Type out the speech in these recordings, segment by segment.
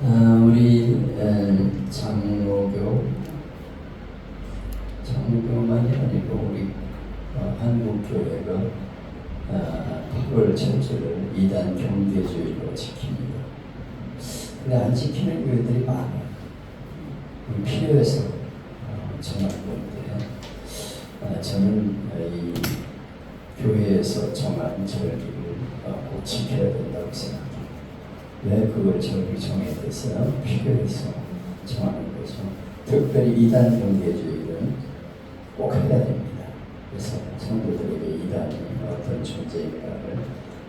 어, 우리 에, 장로교 장로교만이 아니고 우리 어, 한국교회가 어, 8월 첫째를 이단 경계주의로 지킵니다. 근데 안 지키는 교회들이 많아요. 필요해서 어, 정한 건데 어, 저는 어, 이 교회에서 정한 절기를 어, 꼭 지켜야 된다고 생각합니다. 왜 그걸 저기 정해졌어요? 필요해서 정하는 거죠. 특별히 이단 경계주의는 꼭 해야 됩니다. 그래서 성도들에게 이단이 어떤 존재인가를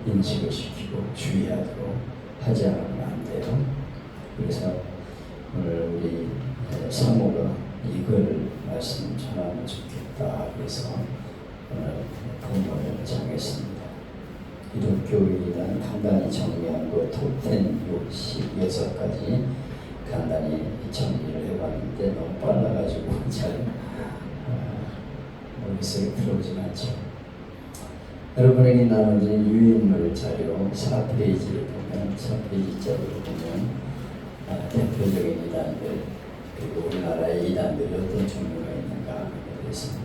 인식을 시키고 주의하도록 하지 않으면 안 돼요. 그래서 오늘 우리 에, 사모가 이걸 말씀 전하면 좋겠다 그래서 오늘 본문을 정했습니다. 기독교인은 간단히 정리한 거 톱텐 66가지 간단히 정리를 해봤는데 너무 빨라가지고 잘 어, 머릿속에 들어오진 않죠. 여러분에게 나눠진 유인물 자료 4페이지를 보면 4페이지짜리를 보면 아, 대표적인 이단들 그리고 우리나라의 이단들이 어떤 종류가 있는가에 대해서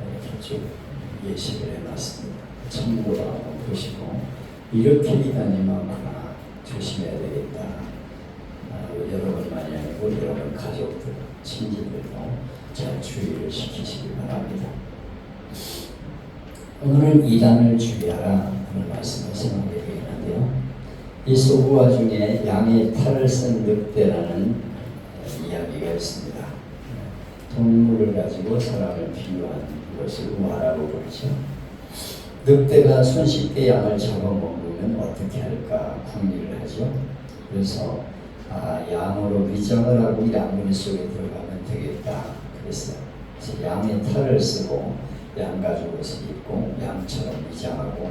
이렇게 쭉 예시를 해놨습니다. 한번 보시고 이렇게 많구나 조심해야 되겠다. 아, 여러분만이 아니고 여러분 가족들, 친지들도 잘 주의를 시키시기 바랍니다. 오늘은 이단을 주의하라 그런 말씀을 생각해 드리는데요. 이 소부화 중에 양의 탈을 쓴 늑대라는 이야기가 있습니다. 동물을 가지고 사람을 비유한 것을 우화라고 부르죠. 늑대가 손쉽게 양을 잡아먹으면 어떻게 할까 궁리를 하죠. 그래서 아, 양으로 위장을 하고 양물 속에 들어가면 되겠다. 그랬어요. 그래서 양의 탈을 쓰고 양 가죽 옷을 입고 양처럼 위장하고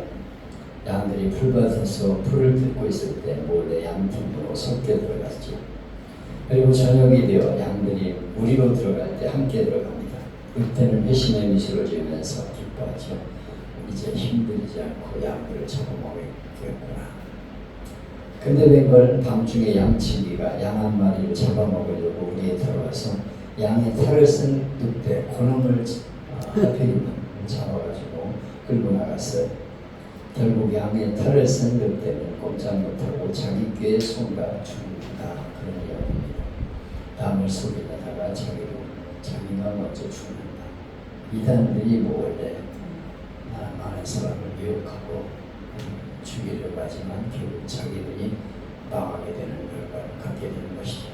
양들이 풀밭에서 풀을 뜯고 있을 때 몰래 양팀으로 섞여 들어갔죠. 그리고 저녁이 되어 양들이 우리로 들어갈 때 함께 들어갑니다. 그때는 회심의 미소를 지으면서 기뻐하죠. 이제 힘들지 않고 양들을 잡아먹겠구나. 근데 웬걸 밤중에 양치기가 양 한 마리를 잡아먹으려고 우리에 들어와서 양의 탈을 쓴 늑대 그놈을 어, 하필이면 잡아가지고 끌고 나갔어요. 결국 양의 탈을 쓴 늑대는 꼼짝 못하고 자기 꾀에 손가 죽는다 그런 이야기입니다. 남을 속이다가 자기도 자기가 먼저 죽는다. 이단들이 뭐 원래 아, 많은 사람을 유혹하고 음, 죽이려고 하지만 결국 자기들이 망하게 되는 결과를 갖게 되는 것이죠.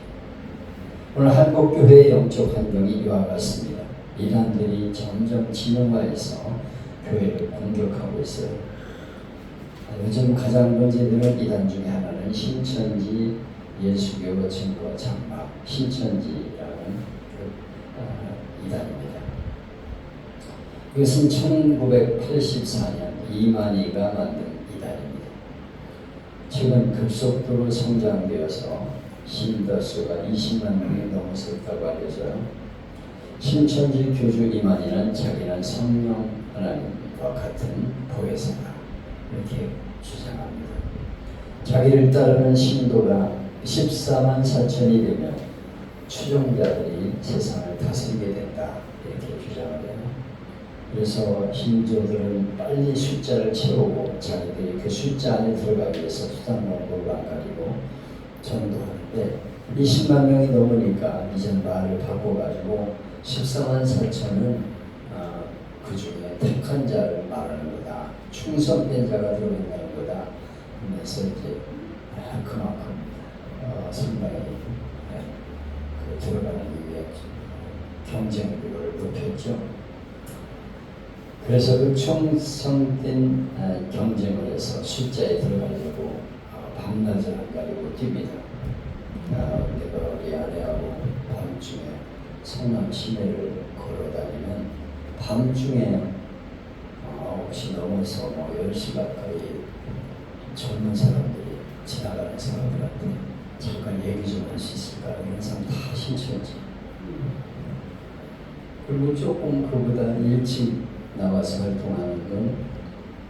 오늘 한국교회의 영적 환경이 이와 같습니다. 이단들이 점점 진영화해서 교회를 공격하고 있어요. 요즘 가장 문제되는 이단 중에 하나는 신천지 예수교 증거 장막 신천지라는 그, 어, 이단입니다. 이것은 1984년 이만희가 만든 이단입니다. 최근 급속도로 성장되어서 신도수가 20만 명이 넘어섰다고 알려져요. 신천지 교주 이만희는 자기는 성령 하나님과 같은 보혜사다 이렇게 주장합니다. 자기를 따르는 신도가 14만 4천이 되면 추종자들이 세상을 다스리게 된다. 그래서 신조들은 빨리 숫자를 채우고 자기들이 그 숫자 안에 들어가기 위해서 수단방법을 안 가리고 전도하는데 20만 명이 넘으니까 이제 말을 바꿔가지고 14만 4천은 어, 그 중에 택한 자를 말하는 거다. 충성된 자가 들어간다는 거다. 하면서 이제 아, 그만큼 어, 상당히 네, 그 들어가는 이유에 경쟁률을 높였죠. 그래서 그 충성된 아, 경쟁을 해서 숫자에 들어가려고 어, 밤낮을 안 가리고 뜁니다. 아, 내가 우리 아내하고 밤중에 성남 시내를 걸어다니면 밤중에 어, 9시 넘어서 뭐 10시 가까이 젊은 사람들이 지나가는 사람들한테 잠깐 얘기 좀 할 수 있을까? 이런 사람 다 신청하지 그리고 조금 그보다 일찍 나와서 활동하는 건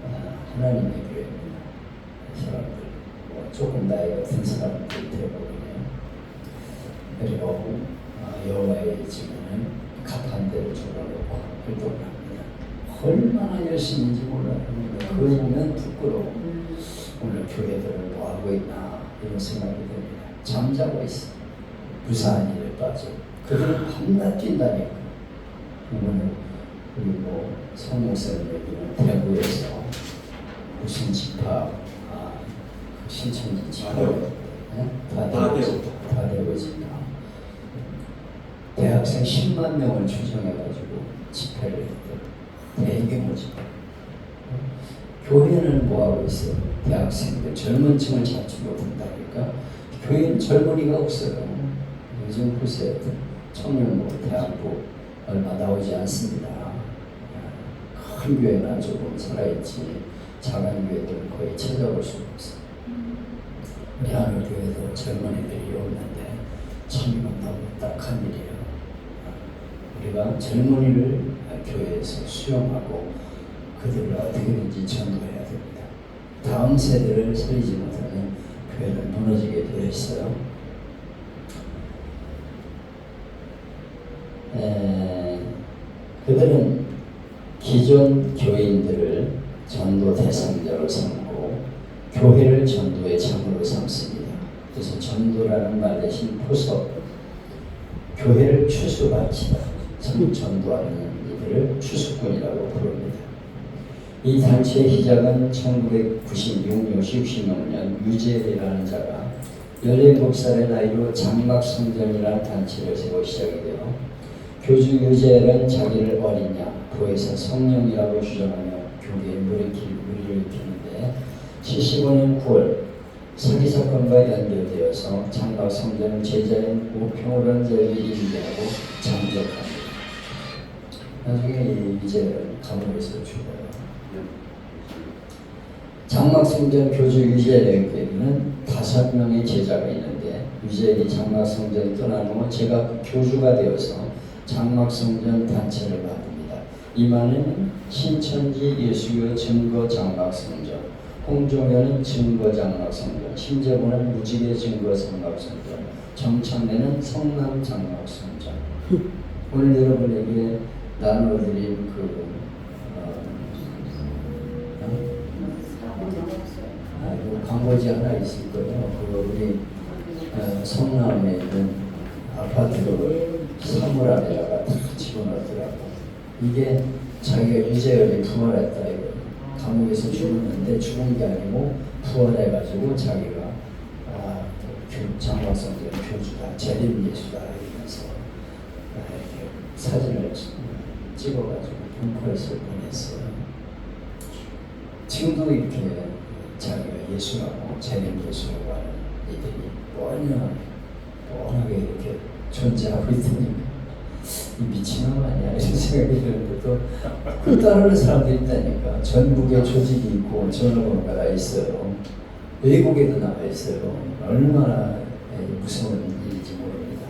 아, 하나님의 교회입니다. 사람들 뭐 조금 나이 같은 사람들 대부분이에요. 그리고 어, 여호와의 집에는 가판대를 줄여놓고 활동을 합니다. 얼마나 열심인지 몰라요. 그거 보면 부끄러워. 오늘 교회들은 뭐 하고 있나 이런 생각이 듭니다. 잠자고 있어. 무사한 일에 빠져. 그들은 밤낮 뛴다니까. 이거는 그리고 성목사님 얘기는 대구에서 무슨 집합, 아, 그 신천지 집합, 다대구. 네? 다대구. 집합. 대학생 10만 명을 추정해가지고 집회를 했대. 대규모 집회. 교회는 뭐하고 있어요? 대학생들, 젊은 층을 잡지 못한다니까. 교회는 젊은이가 없어요. 요즘 보세요. 청년부, 대학부 얼마 나오지 않습니다. 큰 교회나 조금 살아있지 작은 교회들은 거의 찾아볼 수가 없어요. 우리 하늘 교회도 젊은이들이 없는데 참 너무 딱한 일이에요. 우리가 젊은이를 교회에서 수용하고 그들을 어떻게든지 전도해야 됩니다. 다음 세대를 살리지 못하면 교회는 무너지게 되어 있어요. 에, 그들은 기존 교인들을 전도 대상자로 삼고 교회를 전도의 장으로 삼습니다. 그래서 전도라는 말 대신 포섭, 교회를 추수바치다. 전- 전도하는 이들을 추수꾼이라고 부릅니다. 이 단체의 시작은 1996년, 66년 유재이라는 자가 17살의 나이로 장막성전이라는 단체를 세워 시작이 되어 교주 유재는 자기를 양, 부에서 성령이라고 주장하며 교계에 물을 일으키는데 75년 9월 사기 사건과 연결되어서 장막성전 제자인 우평우라는 자에게 임대하고 장적합니다. 나중에 이 유재는 감옥에서 죽어요. 장막성전 교주 유재에게는 다섯 명의 제자가 있는데 유재이 장막성전 떠난 후 제가 그 교주가 되어서 장막성전 단체를 만듭니다. 이만은 신천지 예수교 증거 장막성전, 홍종현은 증거 장막성전, 심재보는 무지개 증거 장막성전, 정창래는 성남 장막성전. 오늘 여러분에게 나눠드린 그 어, 아, 그 광고지 하나 있을 거예요. 그 우리 어, 성남에 있는 아파트를 사물 안에다가 다 집어넣더라고. 이게 자기가 유재열이 부활했다 이거. 감옥에서 죽었는데 죽은 게 아니고 부활해가지고 자기가 아, 교- 장학성전 교주다, 재림 예수다 이러면서 아, 이렇게 사진을 찍어가지고 분포해서 보냈어요. 지금도 이렇게 자기가 예수라고 재림 예수라고 하는 이들이 뻔히 뻔하게 이렇게 존재하고 있으니 이 미친놈 아니야? 이런 생각이 드는데 또그 따르는 사람도 있다니까. 전국에 조직이 있고 전화번호가 다 있어요. 외국에도 나와 있어요. 얼마나 무서운 일인지 모릅니다.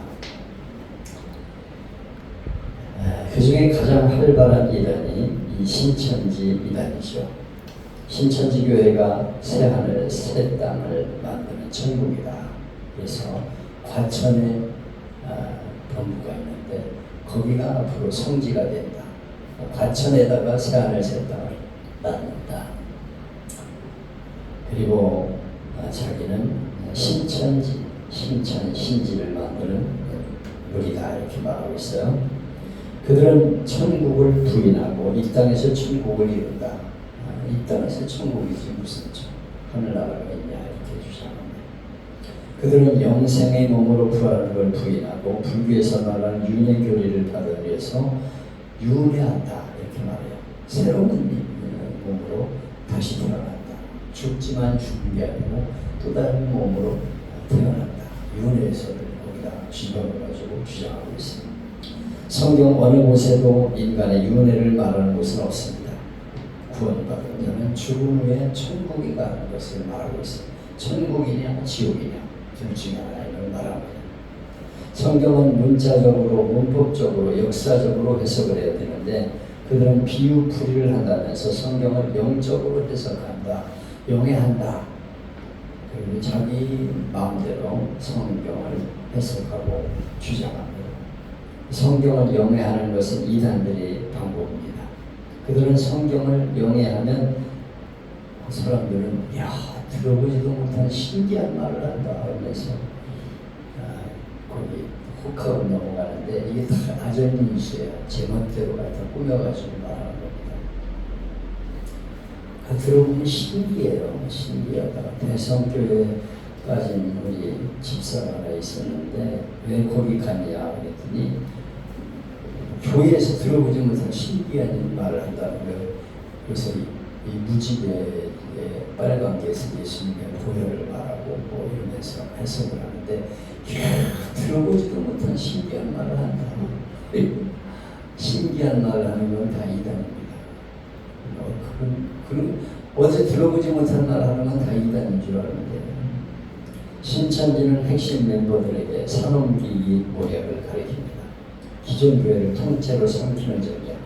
그 중에 가장 활발한 이단이 이 신천지 이단이죠. 신천지 교회가 새 하늘 새 땅을 만드는 천국이다. 그래서 과천에 있는데 거기가 앞으로 성지가 된다. 과천에다가 새 땅을 낳는다. 그리고 아, 자기는 신천지, 신천, 신지를 만드는 우리다 이렇게 말하고 있어요. 그들은 천국을 부인하고 이 땅에서 천국을 이룬다. 아, 이 땅에서 천국이지 무슨 천, 하늘나라가 있냐. 그들은 영생의 몸으로 부활하는 걸 부인하고 불교에서 말하는 윤회 교리를 받아들여서 윤회한다 이렇게 말해요. 새로운 몸으로 다시 태어난다. 죽지만 죽은 게 아니고 또 다른 몸으로 태어난다. 윤회에서 거기다 집어넣어가지고 주장하고 있습니다. 성경 어느 곳에도 인간의 윤회를 말하는 곳은 없습니다. 구원받은 자는 죽음 후에 천국에 가는 것을 말하고 있습니다. 천국이냐 지옥이냐 둘 중에 하나를 말합니다. 성경은 문자적으로 문법적으로 역사적으로 해석을 해야 되는데 그들은 비유풀이를 한다면서 성경을 영적으로 해석한다, 용해한다. 그리고 자기 마음대로 성경을 해석하고 주장합니다. 성경을 영해하는 것은 이단들의 방법입니다. 그들은 성경을 영해하면 사람들은 야 들어보지도 못한 신기한 말을 한다 하면서 아, 거기 혹하고 넘어가는데 이게 다 아전인수예요. 제멋대로 갖다 꾸며가지고 말하는 겁니다. 아, 들어보면 신기해요. 신기하다. 대성교회 빠진 우리 집사가 있었는데 왜 거기 갔냐 그랬더니 교회에서 들어보지 못한 신기한 말을 한다는 거예요. 그래서 이, 이 무지개 에 빨간 게서 예수님의 보혈을 말하고 뭐 이러면서 해석을 하는데 들어보지도 못한 신기한 말을 한다. 신기한 말을 하는 건 다 이단입니다. 뭐 그런, 그런 어제 들어보지 못한 말 하는 건 다 이단인 줄 아는데 신천지는 핵심 멤버들에게 산업기기 모략을 가리킵니다. 기존 교회를 통째로 삼키는 전략.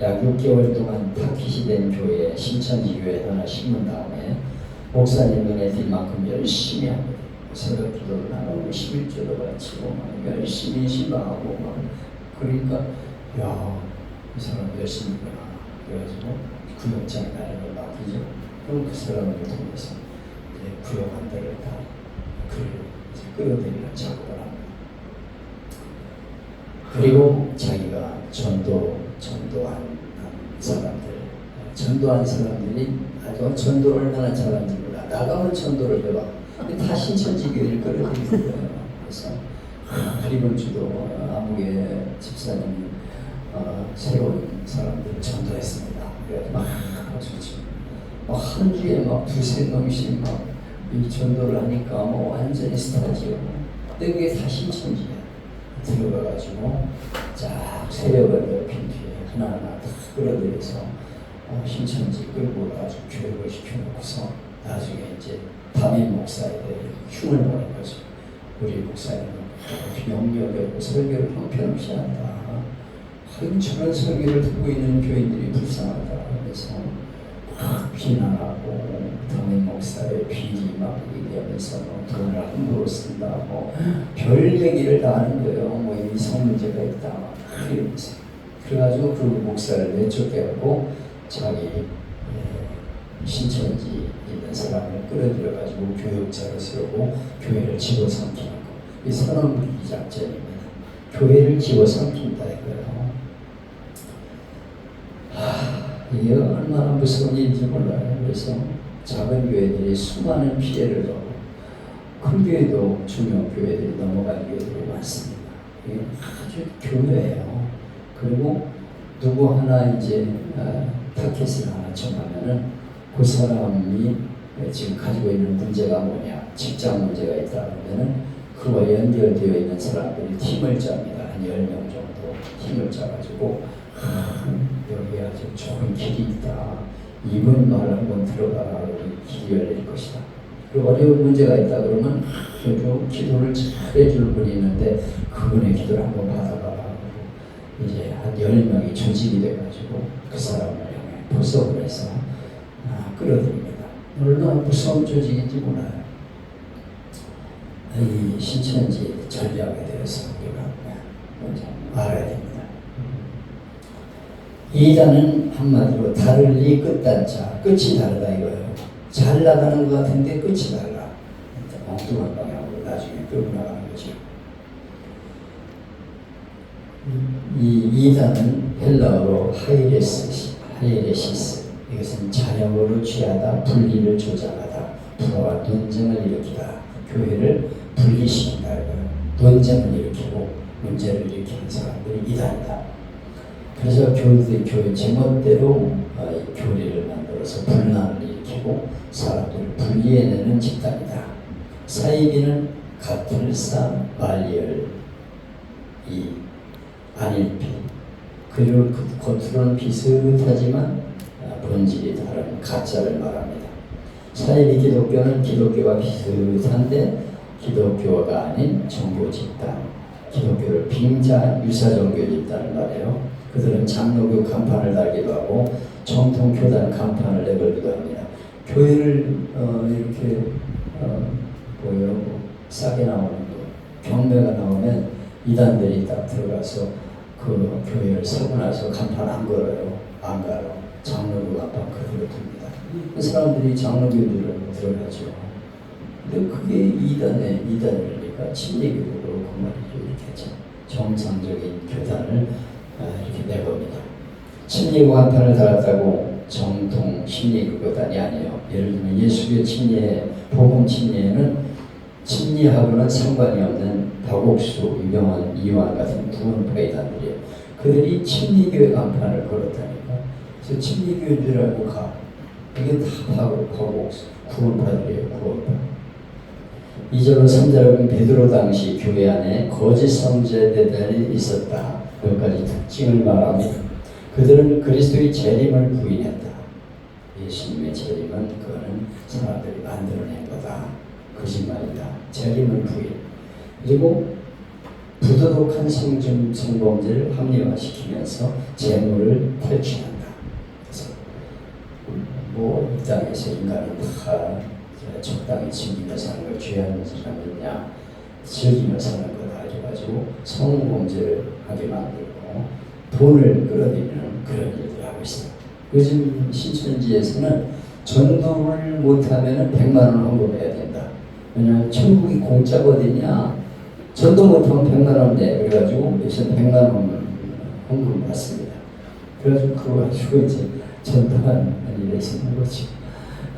약 6개월 동안 타깃이 된 교회에 신천지 교회 하나 심은 다음에 목사님 눈에 띌 만큼 열심히 합니다. 새벽 기도를 하고 11조도 바치고 막 열심히 신방하고 막 그러니까 야, 이 사람 열심히구나. 그래가지고 구역장 나라를 맡기죠. 그럼 그 사람을 통해서 이제 구역 한 대를 다 그를 끌어들이는 작업을. 그리고 자기가 전도, 전도한 사람들, 전도한 사람들이 아주 전도를 얼마나 잘하는지 몰라. 나가면 전도를 해봐. 다 신천지 교회를 끌어들이는 거예요. 그래서 아, 이번 주도 아무개 집사님이 어, 새로운 사람들을 전도했습니다. 그래서 막 치고 막한 주에 막 두세 명씩 막 이 전도를 하니까 뭐 완전히 스타지요. 근데 그게 다 신천지야. 들어가가지고 쫙 세력을 넓힌 뒤에 하나하나 다 끌어들여서 어, 신천지 끌고 아주 교육을 시켜놓고서 나중에 이제 담임 목사에 대해 흉을 보는 거죠. 우리 목사님은 명료하고 설교를 형편없이 한다. 하긴 저런 설교를 듣고 있는 교인들이 불쌍하다. 그래서 막 비난하고 담임 목사의 비리 막 얘기하면서 뭐 돈을 함부로 쓴다. 뭐별 얘기를 다 하는 거예요. 뭐 이성 문제가 있다. 막 이러면서. 그래가지고 그 목사를 내쫓게하고 자기 예, 신천지 있는 사람을 끌어들여가지고 교육자로 세우고 교회를 집어삼키는 거. 이 선언불기 작전입니다. 교회를 집어삼킨다 이거예요. 하, 이게 얼마나 무서운 일인지 몰라요. 그래서 작은 교회들이 수많은 피해를 주고 큰 교회도 중요 교회들이 넘어간 교회들이 많습니다. 이게 아주 교묘해요. 그리고 누구 하나 이제 어, 타켓을 하나 정하면은 그 사람이 지금 가지고 있는 문제가 뭐냐 직장 문제가 있다 그러면은 그와 연결되어 있는 사람들이 팀을 짭니다. 한 10명 정도 팀을 짜가지고 아주 좋은 길이 있다. 이분 말 한번 들어가라. 우리 길이 열릴 것이다. 그리고 어려운 문제가 있다 그러면 아주 기도를 잘 해줄 분이 있는데 그분의 기도를 한번 받아봐라. 이제 한 10명이 조직이 돼가지고 그 사람을 향해 포섭을 해서 아, 끌어들입니다. 얼마나 무서운 조직인지 몰라요. 이 신천지 전략에 대해서 우리가 먼저 알아야 됩니다. 이단은 한마디로 다르리 끝단자 끝이 다르다 이거예요. 잘 나가는 것 같은데 끝이 달라. 엉뚱한 방향으로 나중에 끌고 나가는 거죠. 이 이단은 헬라어로 하이레스, 하이레시스 이것은 자력으로 취하다, 분리를 조장하다, 불화와 논쟁을 일으키다, 교회를 분리시킨다. 논쟁을 일으키고 문제를 일으키는 사람들이 이단이다. 그래서 교회들이 교회 제멋대로 어, 교리를 만들어서 분란을 일으키고 사람들을 분리해내는 집단이다. 사이비는 가틀사 말리얼 이 안일피 그리고 그 겉으로는 비슷하지만 아, 본질이 다른 가짜를 말합니다. 사이비 기독교는 기독교와 비슷한데 기독교가 아닌 종교 집단, 기독교를 빙자한 유사 종교 집단을 말해요. 그들은 장로교 간판을 달기도 하고 정통 교단 간판을 내걸기도 합니다. 교회를 어, 이렇게 어, 뭐 싸게 나오는 거. 경매가 나오면 이단들이 딱 들어가서 그 교회를 사고 나서 간판 안 걸어요. 안 가요 장로교 간판 그대로 둡니다. 그 사람들이 장로교들을 들어가죠. 근데 그게 이단의 이단이니까? 침례교도 그렇고 말이죠. 이렇게 참 정상적인 교단을 아, 이렇게 내봅니다 침례교 간판을 달았다고 정통 침례교 교단이 아니에요 예를 들면 예수교 침례 복음 침례에는 침례하고는 상관이 없는 박옥수, 유명한 이완 같은 구원파 이단들이에요. 그들이 침례교회 간판을 걸었다니까. 그래서 줄 알고 가. 이게 다 박- 박옥수, 구원파들이에요. 구원파. 이절로 3절은 베드로 당시 교회 안에 거짓 선제들이 있었다. 여기까지 특징을 말합니다. 그들은 그리스도의 재림을 부인했다. 예수님의 재림은 그거는 사람들이 만들어낸 거다. 거짓말이다. 재림을 부인. 그리고 부도덕한 성좀 성범죄를 합리화시키면서 재물을 탈취한다. 그래서 뭐이 땅에서 인간은 다 적당히 즐기며 사는 걸 죄하는 사람이냐 즐기며 사는 거다 해가지고 성범죄를 하게 만들고 돈을 끌어들이는 그런 일들을 하고 있어요. 요즘 신천지에서는 전도를 못하면 100만 원 헌금해야 된다. 왜냐하면 천국이 공짜거든요. 전도 못하면 100만 원 내. 그래가지고 요새 100만 원 헌금 받습니다. 그래가지고 그거 가지고 이제 전도한 일에 쓰는 거지.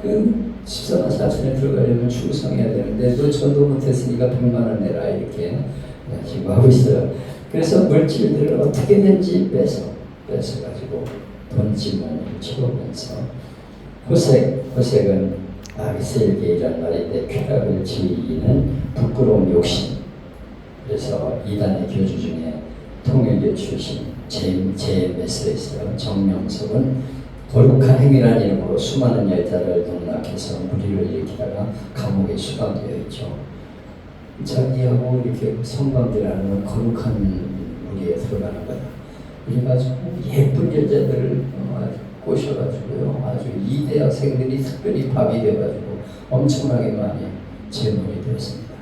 그 14만 4천에 들어가려면 충성해야 되는데 너 전도 못했으니까 100만 원 내라 이렇게 지금 하고 있어요. 그래서 물질들을 어떻게든지 뺏어 뺏어가지고 돈지문을 채우면서 호색 호색은 아기세일게이란 말인데 쾌락을 지이는 부끄러운 욕심. 그래서 이단의 교주 중에 통일교 출신 제메스에 있어요. 정명석은 거룩한 행위라는 이름으로 수많은 여자를 농락해서 무리를 일으키다가 감옥에 수감되어 있죠. 자기하고 이렇게 성관계라는 건 거룩한 무리에 들어가는 거다. 그래가지고 예쁜 여자들을 어, 꼬셔가지고요. 아주 이대 학생들이 특별히 밥이 돼가지고 엄청나게 많이 재물이 되었습니다.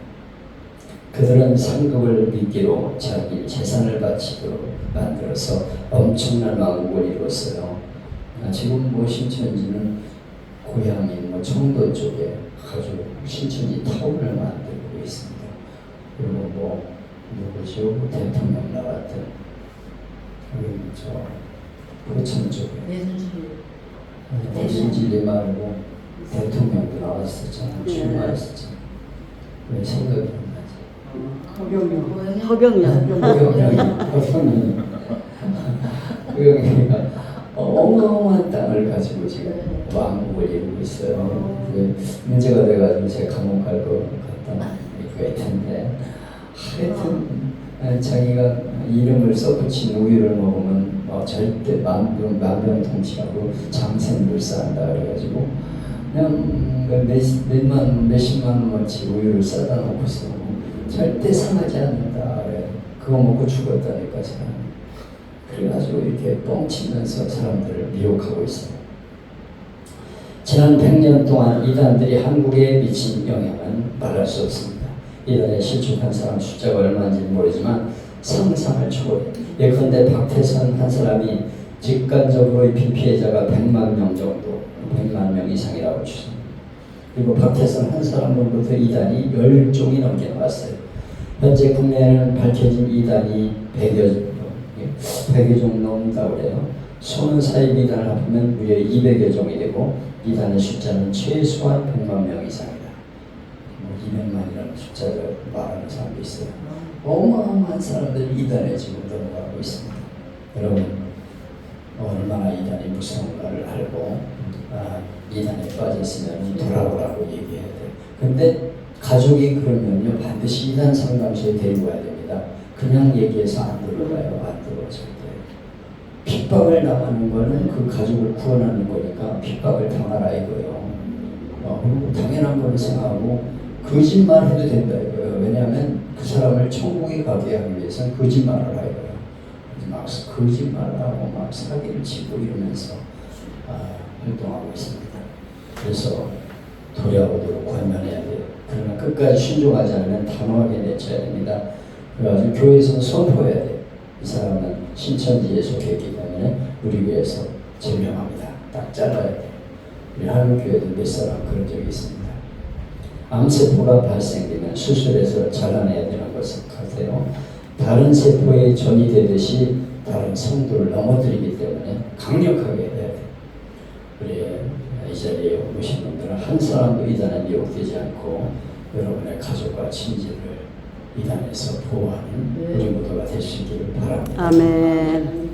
그들은 상급을 미끼로 자기 재산을 바치도록 만들어서 엄청난 왕국을 이뤘어요. 아, 지금 뭐 신천지는 고향인 뭐 청도 쪽에 아주 신천지 타운을 만들고 있습니다. 그리고 뭐 누구죠? 뭐 대통령 나왔던 여기 저 포천 쪽에 신진리 말고 대통령도 나왔었잖아. 출마했었잖아. 왜 생각이 안 나지? 허경영. 허경영이 허경영이 허경영이가 어마어마한 땅을 가지고 지금 왕국을 이루고 있어요. 그 문제가 돼가지고 제가 감옥 갈거 갖다 할 텐데 하여튼 아, 자기가 이름을 써붙인 우유를 먹으면 뭐 절대 만병 만병통치하고 장생불사한다 그래가지고 그냥 그 몇, 몇만 몇십만 원어치 우유를 싸다 놓고서 절대 상하지 않는다 그래 그거 먹고 죽었다니까 사람 그래가지고 이렇게 뻥치면서 사람들을 미혹하고 있어요. 지난 100년 동안 이단들이 한국에 미친 영향은 말할 수 없습니다. 이단에 실족한 사람 숫자가 얼마인지 모르지만 상상을 초월해. 예컨대 박태선 한 사람이 직간접으로 입힌 피해자가 100만 명 정도, 100만 명 이상이라고 추정합니다. 그리고 박태선 한 사람으로부터 이단이 10종이 넘게 나왔어요. 현재 국내에는 밝혀진 이단이 100여, 100여 종 넘는다고 그래요. 소는 사입 이단을 합하면 무려 200여 종이 되고 이단의 숫자는 최소한 100만 명 이상이다. 뭐 200만이라는 숫자를 말하는 사람도 있어요. 어마어마한 사람들이 이단에 지금 넘어가고 있습니다. 여러분 얼마나 이단이 무서운가를 알고 아, 이단에 빠졌으면 돌아오라고 얘기해야 돼. 근데 가족이 그러면요 반드시 이단 상담소에 데리고 와야 됩니다. 그냥 얘기해서 안 들어가요. 안 들어 절대. 핍박을 당하는 거는 그 가족을 구원하는 거니까 핍박을 당하라 이거예요. 어, 당연한 거를 생각하고 거짓말 해도 된다 이거예요. 왜냐하면 그 사람을 천국에 가게 하기 위해서는 거짓말을 이거예요. 막 거짓말하고 막 사기를 치고 이러면서 아, 활동하고 있습니다. 그래서 돌아오도록 권면해야 돼요. 그러나 끝까지 순종하지 않으면 단호하게 내쳐야 됩니다. 그래가지고 교회에서 선포해야 돼요. 이 사람은 신천지에 속했기 때문에 우리 교회에서 제명합니다. 딱 잘라야 돼요. 우리 한국교회도 몇 사람 그런 적이 있습니다. 암세포가 발생되면 수술해서 잘라내야 되는 것을 하세요. 다른 세포에 전이 되듯이 다른 성도를 넘어뜨리기 때문에 강력하게 해야 돼요. 우리 이 자리에 오신 분들은 한 사람도 이단에 미혹되지 않고 여러분의 가족과 친지를 이단에서 보호하는 우리 모두가 되시기를 바랍니다. 아멘.